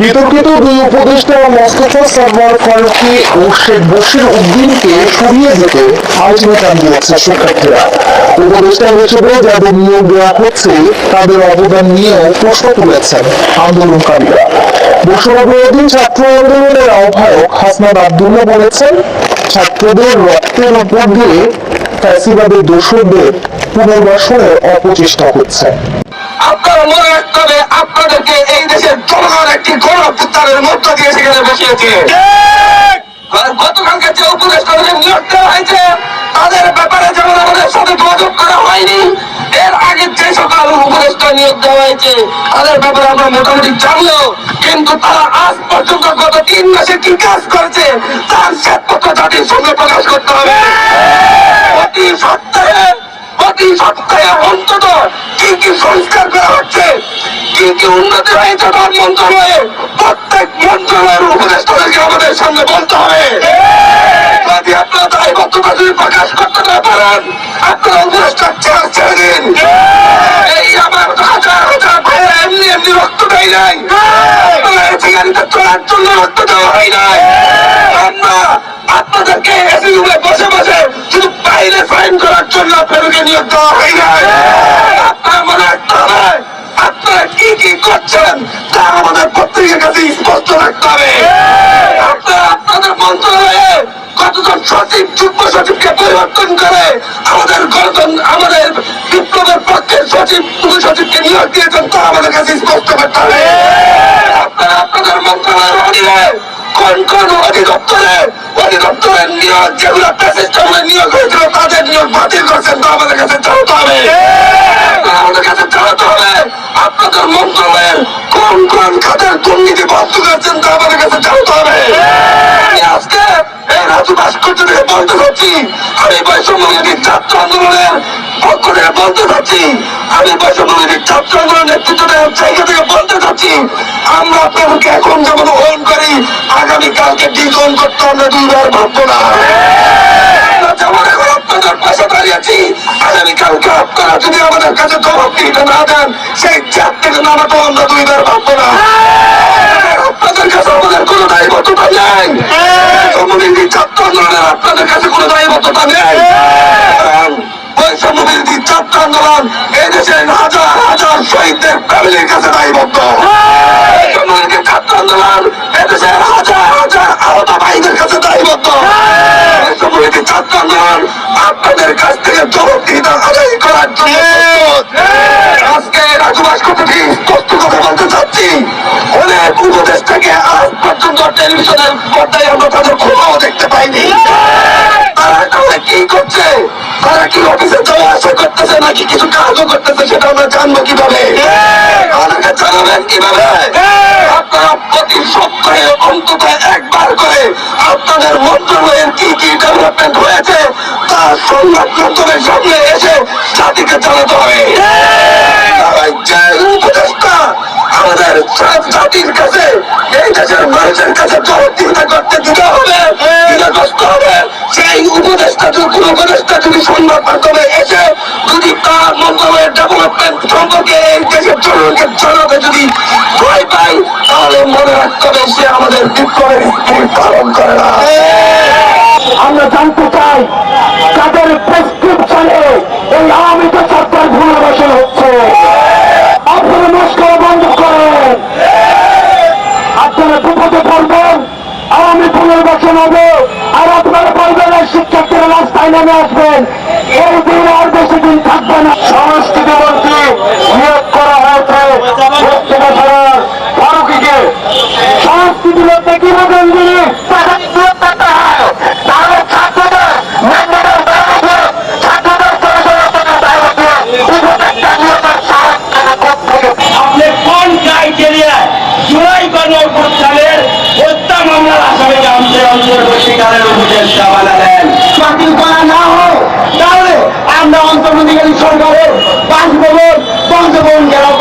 বিতর্কিত দুই উপদেষ্টা মোস্তফা সরওয়ার ফারুকি ও শেখ বশির উদ্দিনকে সরিয়ে দিতে আলটিমেটাম দিয়েছে শিক্ষার্থীরা। উপদেষ্টা হিসেবে যাদের নিয়োগ দেওয়া হচ্ছে, তাদের অবদান নিয়েও প্রশ্ন তুলেছেন আন্দোলনকারীরা। বসুরা বিরোধী ছাত্র আন্দোলনের আহ্বায়ক হাসনাদ আবদুল্লাহ বলেছেন, ছাত্রদের রক্তের উপর দিয়ে ফ্যাসিবাদের দোষরদের পুনর্বাসনের অপচেষ্টা হচ্ছে। আপনারা মনে রাখতে হবে, আপনাদেরকে এই দেশের জনগণ একটি গণপুত্রের মধ্য দিয়ে সেখানে বসিয়েছে। গতকালকে যে উপদেষ্টাদের নিয়োগ দেওয়া হয়েছে, তাদের ব্যাপারে যেমন আমাদের সাথে যোগাযোগ করা হয়নি, এর আগে যে সকল উপদেষ্টা নিয়োগ দেওয়া হয়েছে, তাদের ব্যাপারে আমরা মোটামুটি জানলো কিন্তু তারা আজ পর্যন্ত গত তিন মাসে কি কাজ করেছে, তার শ্বেতপত্র জাতির সঙ্গে প্রকাশ করতে হবে। প্রতি সপ্তাহে প্রতি সপ্তাহে অন্তত কি কি সংস্কার করা হচ্ছে? কি কি উন্নতি হয়েছে তার মন্ত্রণালয়ে? প্রত্যেক মন্ত্রণালয়ের উপদেষ্টাদেরকে আমাদের সামনে বলতে হবে। আপনারা দায়বদ্ধতা যদি প্রকাশ করতে না পারেন, আপনারা উপদেষ্টা ছেড়ে ছেড়ে দিন। এই আমার হাজার হাজার ভাইরা এমনি এমনি রক্ত দেয় নাই। আপনারা চলার জন্য রক্ত দেওয়া হয় নাই। আপনাদেরকে এসি রুমে বসে বসে শুধু বাইরে ফাইন করার জন্য আপনাদেরকে নিয়োগ দেওয়া হয় নাই আপনারা মনে রাখতে হবে, আপনারা কি কি করছেন তা আমাদের কাছে স্পষ্ট রাখতে হবে। আপনারা আপনাদের মন্ত্রণালয়ে কতজন সচিব, যুগ্ম সচিবকে পরিবর্তন করে আমাদের গণতন্ত্র আমাদের বিপ্লবের পক্ষের সচিব সচিবকে নিয়োগ দিয়েছেন তা আমাদের কাছে স্পষ্ট করতে হবে। আপনারা আপনাদের মন্ত্রণালয়ের অধীনে কোন কোন অধিদপ্তরে অধিদপ্তরের নিয়োগ যেগুলো প্যাসেজগুলো নিয়োগ হয়েছিল তাদের নিয়োগ বাতিল করছেন তা আমাদের কাছে জানাতে হবে। আমাদের কাছে জানাতে হবে আপনাদের মন্ত্রণালয়ের কোন কোন খাতের দুর্নীতি বন্ধ করছেন তা আমাদের কাছে জানাতে হবে। আজকে এই রাজু ভাস্কর্য থেকে বলতে চাচ্ছি আমি বৈষম্যবিরোধী ছাত্র আন্দোলনের পক্ষ থেকে বলতে আমি বৈষম্যবিরোধী ছাত্র আন্দোলনের নেতৃত্ব জায়গা থেকে বলতে চাচ্ছি আমরা আপনাদেরকে এখন যেমন ওন করি, আগামীকালকে ডিজন করতে আমরা দুইবার ভাববো না। যেমন এখন আপনাদের পাশে যদি আমাদের কাছে জবাব না দেন, সেই চাপ থেকে নামাতেও আমরা দুইবার ভাববো না। ছাত্র আন্দোলন এই দেশের হাজার হাজার শহীদদের ফ্যামিলির কাছে দায়বদ্ধ। বৈষম্যবিরোধী ছাত্র আন্দোলন এদেশের হাজার হাজার আহত ভাইদের কাছে দায়বদ্ধ। ছাত্র আন্দোলন আপনাদের কাছ থেকে জবাবদিহিতা আদায় করার জন্য আজকে রাজু ভাস্কর্য স্পষ্ট কথা বলতে চাচ্ছি। অনেক উপদেশটাকে আজ পর্যন্ত টেলিভিশনের পর্দায় আমরা তাদের দেখতে পাইনি। তারা কি করছে? তারা কি অফিসে করতেছে নাকি কিছু কাজও করতেছে সেটা আমরা জানব কীভাবে? আমাদেরকে জানাবেন কীভাবে? আপনারা প্রতি সপ্তাহে অন্তত একবার করে আপনাদের মন্ত্রণালয়ের কি কি ডেভেলপমেন্ট হয়েছে তা সংবাদ মাধ্যমের সামনে এসে জাতিকে জানাতে হবে। উপদেষ্টা আমাদের জাতির কাছে এই দেশের মানুষের দেশের জনগণকে যদি ভয় পাই তাহলে মনে রাখতে হবে সে আমাদের বিপ্লবের পালন করে না। আমরা জানতে চাই তাদের প্রেসক্রিপশনে এই আওয়ামী সরকার পুনর্বাসন হচ্ছে? আপনারা মস্করা বন্ধ করেন। আপনারা বিপদে পড়বেন। আওয়ামী পুনর্বাসন হবে। আর আপনারা এই শিক্ষার্থীরা রাস্তায় নেমে আসবেন। এই দিন আর বেশি দিন থাকবে না। জুলাই গণঅভ্যুত্থানের হত্যা মামলার আসামিকে আমাদের অন্তর্বর্তীকালের করা না হয় তাহলে আমরা অন্তর্বর্তীকালীন সরকারের বাসভবন দিতে পারব